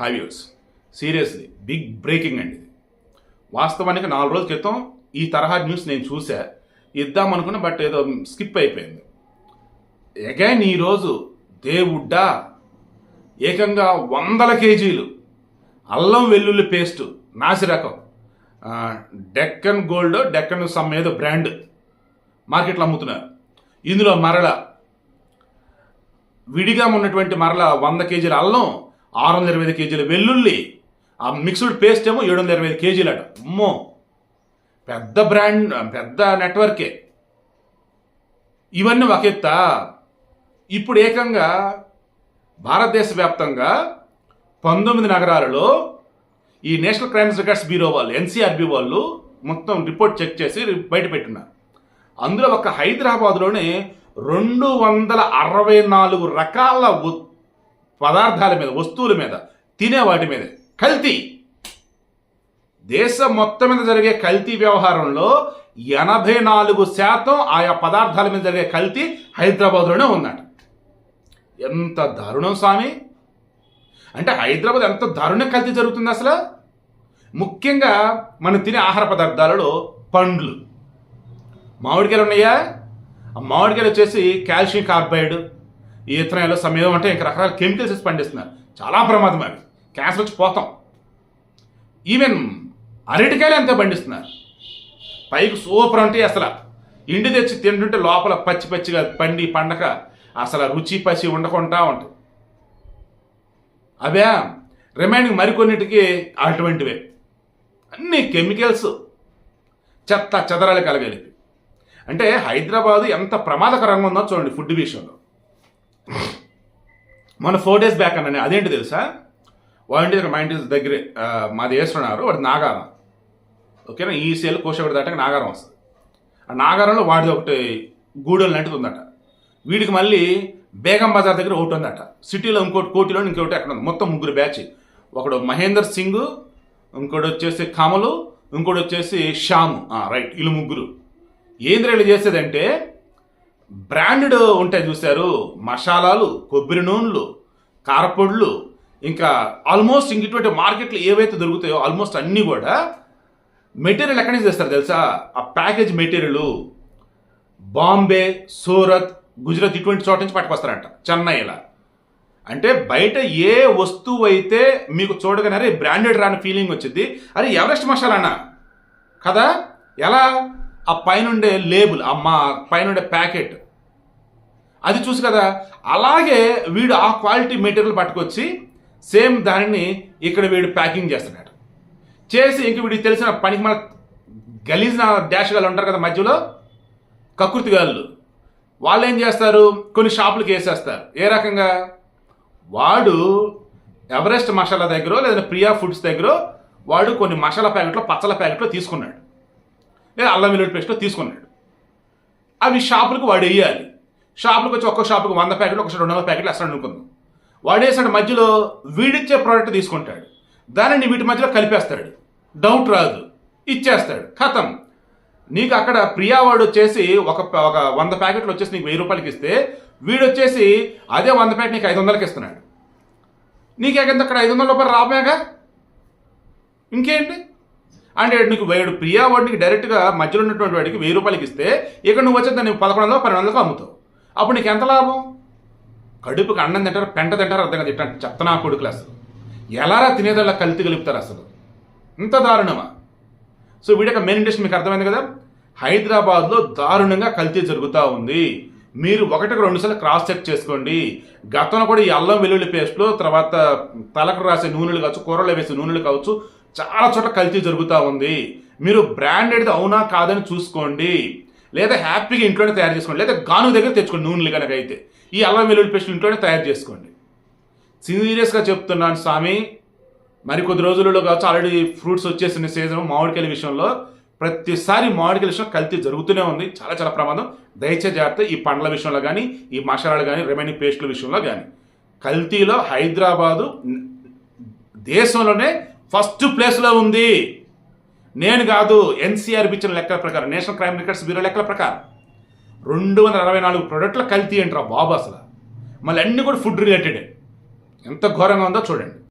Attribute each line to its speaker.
Speaker 1: హైవ్యూస్ seriously big breaking అండి ఇది. వాస్తవానికి నాలుగు రోజుల క్రితం ఈ తరహా న్యూస్ నేను చూసా ఇద్దాం అనుకున్నా బట్ ఏదో స్కిప్ అయిపోయింది. అగైన్ ఈరోజు దేవుడ్డా ఏకంగా వందల కేజీలు అల్లం వెల్లుల్లి పేస్ట్ నాసి రకం డెక్కన్ గోల్డ్ డెక్కన్ సమ్ ఏదో బ్రాండ్ మార్కెట్లో అమ్ముతున్నారు. ఇందులో మరల విడిగా ఉన్నటువంటి మరల వంద కేజీల అల్లం ఆరు వందల ఇరవై ఐదు కేజీల వెల్లుల్లి ఆ మిక్స్డ్ పేస్ట్ ఏమో ఏడు వందల ఇరవై ఐదు కేజీలు అట. అమ్మో! పెద్ద బ్రాండ్ పెద్ద నెట్వర్కే. ఇవన్నీ ఒక ఎత్త. ఇప్పుడు ఏకంగా భారతదేశ వ్యాప్తంగా పంతొమ్మిది నగరాలలో ఈ నేషనల్ క్రైమ్స్ రికార్డ్స్ బ్యూరో వాళ్ళు ఎన్సీఆర్బి వాళ్ళు మొత్తం రిపోర్ట్ చెక్ చేసి బయటపెట్టున్నారు అందులో ఒక హైదరాబాద్లోనే రెండు వందల అరవై నాలుగు రకాల పదార్థాల మీద వస్తువుల మీద తినే వాటి మీద. కల్తీ. దేశం మొత్తం మీద జరిగే కల్తీ వ్యవహారంలో ఎనభై నాలుగు శాతం ఆయా పదార్థాల మీద జరిగే కల్తీ హైదరాబాద్లోనే ఉందట. ఎంత దారుణం స్వామి. అంటే హైదరాబాద్ ఎంత దారుణ కల్తీ జరుగుతుంది అసలు? ముఖ్యంగా మనం తినే ఆహార పదార్థాలలో పండ్లు. మామిడికాయలు ఉన్నాయా? ఆ మామిడికాయలు వచ్చేసి కాల్షియం కార్బైడ్ ఈథనాయిల్ సమయం అంటే ఇంకా రకరకాల కెమికల్స్ వేసి పండిస్తున్నారు. చాలా ప్రమాదం అవి క్యాన్సర్ వచ్చి పోతాం. ఈవెన్ అరటికాయలు అంతే పండిస్తున్నారు. పైకి సూపర్ అంటే అసలు ఇండి తెచ్చి తింటుంటే లోపల పచ్చి పచ్చిగా పండి పండక అసలు రుచి పసి ఉండకుండా ఉంటుంది అవే రిమైనింగ్ మరికొన్నిటికి అటువంటివే. అన్ని కెమికల్స్ చెత్త చెదరాలు కలగలిపి. అంటే హైదరాబాద్ ఎంత ప్రమాదకరంగా ఉందో చూడండి ఫుడ్ విషయంలో. మొన్న ఫోర్ డేస్ బ్యాక్ అన్న అదేంటి తెలుసా? వాలంటీర్ దగ్గర మా ఇంటి దగ్గరే మాది వేస్తున్నారు వాడు నాగారం. ఓకేనా? ఈ సేల్ కోసేవాడు దాటాక నాగారం వస్తుంది. ఆ నాగారంలో వాడిది ఒకటి గూడెలు లాంటిది ఉందట. వీడికి మళ్ళీ బేగం బజార్ దగ్గర ఒకటి ఉందట. సిటీలో ఇంకోటి కోటిలో ఇంకోటి అక్కడ ఉంది. మొత్తం ముగ్గురు బ్యాచ్. ఒకడు మహేందర్ సింగ్ ఇంకోటి వచ్చేసి కమలు ఇంకోటి వచ్చేసి శ్యాము. రైట్ వీళ్ళు ముగ్గురు. ఏంద్రీళ్ళు చేసేదంటే బ్రాండెడ్ ఉంటాయి చూశారు మసాలాలు కొబ్బరి నూనెలు కారపొడులు ఇంకా ఆల్మోస్ట్ ఇంక ఇటువంటి మార్కెట్లో ఏవైతే దొరుకుతాయో ఆల్మోస్ట్ అన్నీ కూడా మెటీరియల్ ఎక్కడి నుంచి తెస్తారు తెలుసా? ఆ ప్యాకేజ్ మెటీరియల్ బాంబే సూరత్ గుజరాత్ ఇటువంటి చోట నుంచి పట్టుకొస్తారంట చెన్నై ఇలా అంటే బయట ఏ వస్తువు అయితే మీకు చూడగానే అరే బ్రాండెడ్ రాని ఫీలింగ్ వచ్చింది అరే ఎవరెస్ట్ మసాలా కదా? ఎలా? ఆ పైనుండే లేబుల్ ఆ మా పైనుండే ప్యాకెట్. అది చూసి కదా. అలాగే వీడు ఆ క్వాలిటీ మెటీరియల్ పట్టుకొచ్చి సేమ్ దానిని ఇక్కడ వీడు ప్యాకింగ్ చేస్తున్నాడు. చేసి ఇంక వీడికి తెలిసిన పనికి మన గలీజ్న డాష్ గాళ్ళు ఉంటారు కదా మధ్యలో? కకృతి గాళ్ళు. వాళ్ళు ఏం చేస్తారు? కొన్ని షాపులకు వేసేస్తారు. ఏ రకంగా? వాడు ఎవరెస్ట్ మసాలా దగ్గర లేదా ప్రియా ఫుడ్స్ దగ్గర వాడు కొన్ని మసాలా ప్యాకెట్లో పచ్చల ప్యాకెట్లో తీసుకున్నాడు. లేదా అల్లం వెల్లుల్లి పేస్ట్లో తీసుకున్నాడు. అవి షాపులకు వాడు వేయాలి షాపులకు వచ్చి ఒక్క షాపుకి వంద ప్యాకెట్లు ఒక రెండు వందల ప్యాకెట్లు వేస్తాడు అనుకుందాం. వాడేసాడు మధ్యలో వీడిచ్చే ప్రోడక్ట్ తీసుకుంటాడు. దానిని వీటి మధ్యలో కలిపేస్తాడు. డౌట్ రాదు. ఇచ్చేస్తాడు. ఖతం నీకు అక్కడ ప్రియా వాడు వచ్చేసి ఒక ఒక వంద ప్యాకెట్లు వచ్చేసి నీకు వెయ్యి రూపాయలకి ఇస్తే వీడు వచ్చేసి అదే వంద ప్యాకెట్ నీకు ఐదు వందలకి ఇస్తున్నాడు. నీకు అక్కడ ఐదు వందల రూపాయలు రాబోయాగా ఇంకేంటి? అంటే నీకు వేడు ప్రియా వాడికి డైరెక్ట్గా మధ్యలో ఉన్నటువంటి వాడికి వెయ్యి రూపాయలకి ఇస్తే ఇక్కడ నువ్వు వచ్చి దాన్ని పదకొండు వందలు పన్నెండు వందలకు అమ్ముతావు. అప్పుడు నీకు ఎంత లాభం? కడుపుకి అన్నం తింటారు పెంట తింటారు అర్థం కదా. ఇట్లాంటి చెత్తనా కొడుకులు అసలు. ఎలారా తినేదల్లా కలిసి కలుపుతారు అసలు? ఇంత దారుణమా? సో వీడక మెయిన్ ఇండస్ట్రీ మీకు అర్థమైంది కదా? హైదరాబాద్లో దారుణంగా కల్తీ జరుగుతూ ఉంది. మీరు ఒకటికి రెండు సార్లు క్రాస్ చెక్ చేసుకోండి. గతంలో కూడా ఈ అల్లం వెల్లుల్లి పేస్ట్లో తర్వాత తలకు రాసే నూనెలు కావచ్చు కూరలో వేసే నూనెలు కావచ్చు చాలా చోట్ల కల్తీ జరుగుతూ ఉంది. మీరు బ్రాండెడ్ది అవునా కాదని చూసుకోండి. లేదా హ్యాపీగా ఇంట్లోనే తయారు చేసుకోండి. లేదా గాను దగ్గర తెచ్చుకోండి నూనెలు కనుక అయితే ఈ అల్లం వెల్లుల్లి పేస్ట్ ఇంట్లోనే తయారు చేసుకోండి. సీరియస్గా చెప్తున్నాను స్వామి మరి కొద్ది రోజులలో కావచ్చు ఆల్రెడీ ఫ్రూట్స్ వచ్చేసిన సీజన్ మామిడికాయల విషయంలో ప్రతిసారి మామిడికాయల విషయం కల్తీ జరుగుతూనే ఉంది. చాలా చాలా ప్రమాదం. దయచేసి జాగ్రత్త ఈ పండ్ల విషయంలో కానీ ఈ మసాలాలు కానీ రెమెనీ పేస్ట్ల విషయంలో కానీ కల్తీలో హైదరాబాదు దేశంలోనే ఫస్ట్ ప్లేస్లో ఉంది. నేను కాదు ఎన్సీఆర్ ఇచ్చిన లెక్కల ప్రకారం నేషనల్ క్రైమ్ రికార్డ్స్ బ్యూరో లెక్కల ప్రకారం. రెండు వందల అరవై నాలుగు ప్రొడక్ట్ల కల్తీ ఏంట్రా బాబు అసలు? మళ్ళీ అన్నీ కూడా ఫుడ్ రిలేటెడే ఎంత ఘోరంగా ఉందో చూడండి.